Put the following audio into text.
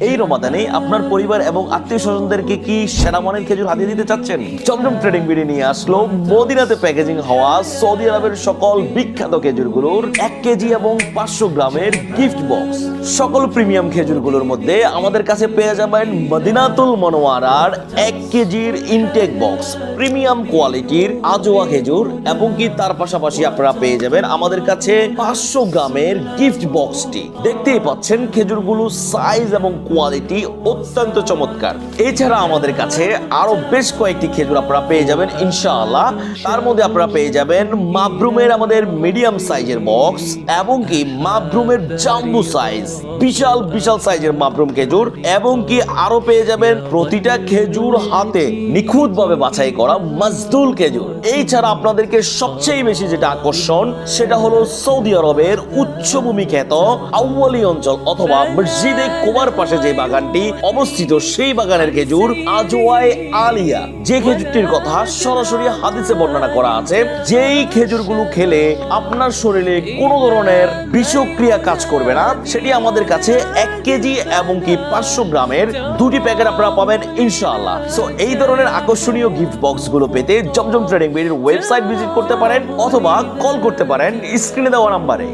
এই রমাদানে আপনার পরিবার এবং আত্মীয় স্বজনদেরকে কি সেরা খেজুর হাতিয়ে দিতে চাচ্ছেন? চমচম ট্রেডিং বিডি নিয়ে আসলো মদিনাতে প্যাকেজিং হওয়া সৌদি আরবের সকল বিখ্যাত খেজুরগুলোর এক কেজি এবং পাঁচশো গ্রামের গিফট বক্স সকল প্রিমিয়াম খেজুরগুলোর মধ্যে আমাদের কাছে পেয়ে যাবেন মদিনাতুল মনোয়ারার এক কেজির ইনটেক বক্স প্রিমিয়াম কোয়ালিটির আজোয়া খেজুর এবং কি তার পাশাপাশি আপনারা পেয়ে যাবেন আমাদের কাছে পাঁচশো গ্রামের গিফট বক্সটি দেখতেই পাচ্ছেন খেজুরগুলো সাইজ এবং কোয়ালিটি অত্যন্ত চমৎকার। এছাড়া আমাদের কাছে আরও বেশ কয়েকটি খেজুর আপনারা পেয়ে যাবেন, ইনশাআল্লাহ। তার মধ্যে আপনারা পেয়ে যাবেন মাবরুমের আমাদের মিডিয়াম সাইজের বক্স এবং কি মাবরুমের জাম্বু সাইজ বিশাল বিশাল সাইজের মাবরুম খেজুর এবং কি আরও পেয়ে যাবেন প্রতিটা খেজুর হাতে নিখুঁত ভাবে বাছাই করা মজদুল খেজুর। এই ছাড়া আপনাদেরকে সবচেয়ে বেশি যেটা আকর্ষণ, সেটা হলো সৌদি আরবের উচ্চভূমি খ্যাত আউয়ালি অঞ্চল অথবা মসজিদে কুমার পাশে যে বাগানটি অবস্থিত, সেই বাগানের খেজুর আজওয়াই আলিয়া। যে খেজুরটির কথা সরাসরি হাদিসে বর্ণনা করা আছে, যেই খেজুরগুলো খেলে আপনার শরীরে কোনো ধরনের বিষক্রিয়া কাজ করবে না, সেটি আমাদের কাছে এক কেজি এবং কি পাঁচশো গ্রামের দুটি প্যাকেট আপনারা পাবেন, ইনশাআল্লাহ। সো এই ধরনের আকর্ষণীয় গিফট বক্সগুলো পেতে জমজম ট্রেডিং বিডির ওয়েবসাইট ভিজিট করতে পারেন অথবা কল করতে পারেন স্ক্রিনে দেওয়া নাম্বারে।